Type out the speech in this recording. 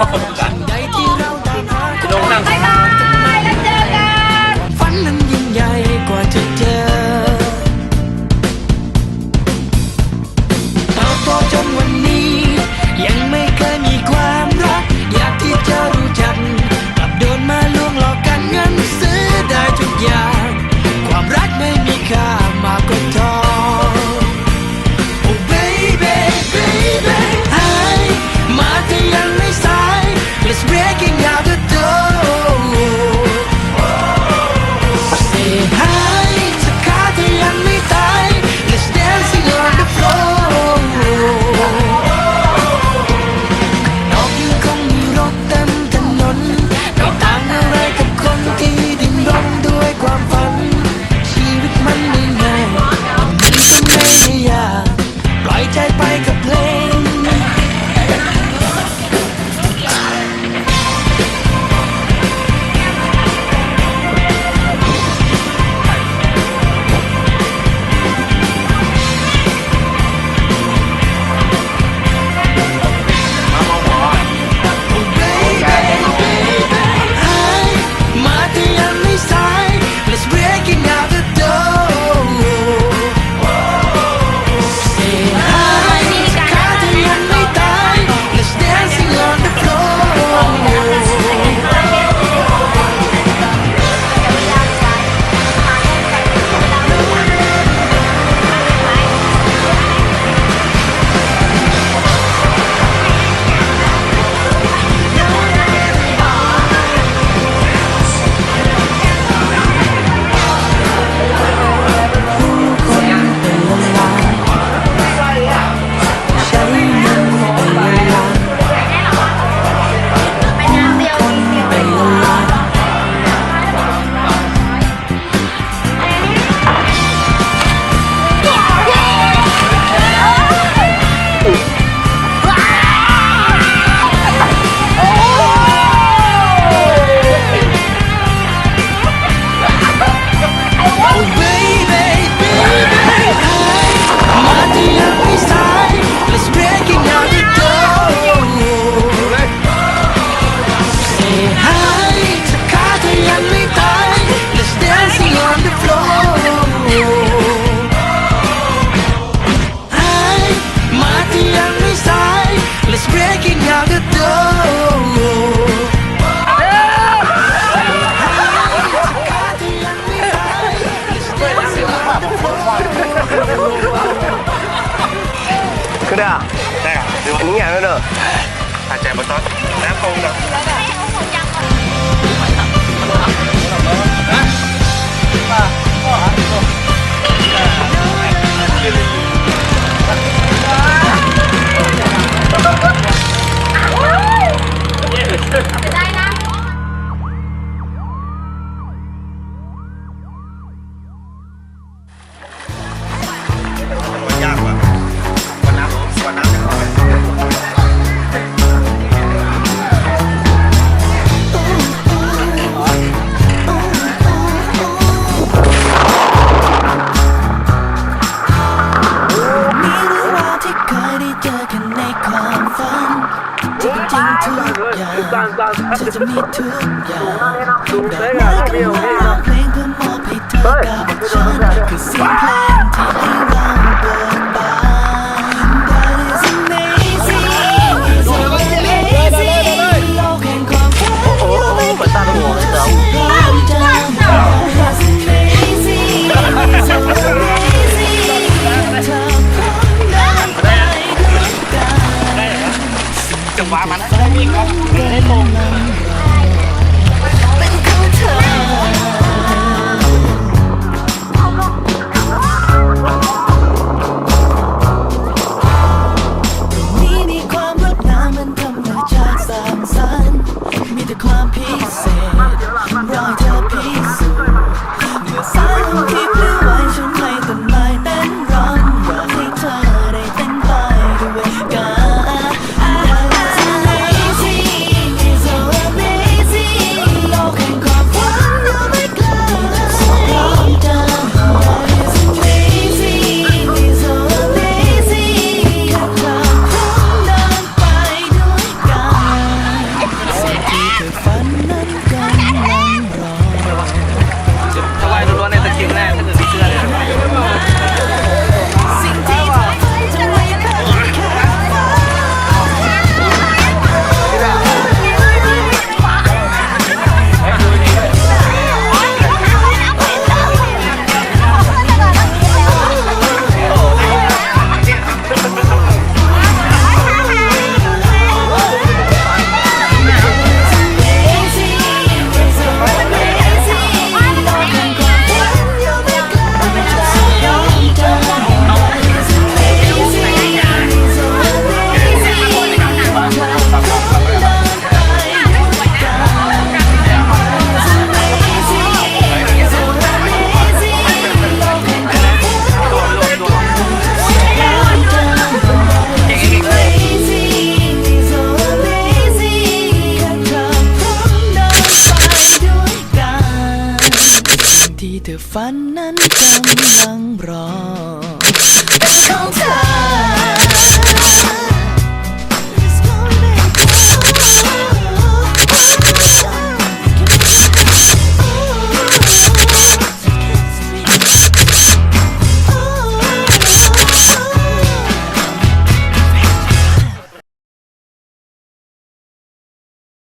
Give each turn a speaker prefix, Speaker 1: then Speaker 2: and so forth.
Speaker 1: 감사합니다.
Speaker 2: อา
Speaker 1: จารย์บอต้อนแล้วคงกับ จ
Speaker 3: ริงทุกอย่างฉันจะมีทุกอย่างดอกไม้ก็มาเพลงเพื่อมอบให้เธอกับฉันคือเสียงเพลงที่ให้เรา วางมันได้ตรงนะ เธอฝันนั้นกำลังรอ
Speaker 1: ขอ
Speaker 3: งเธอ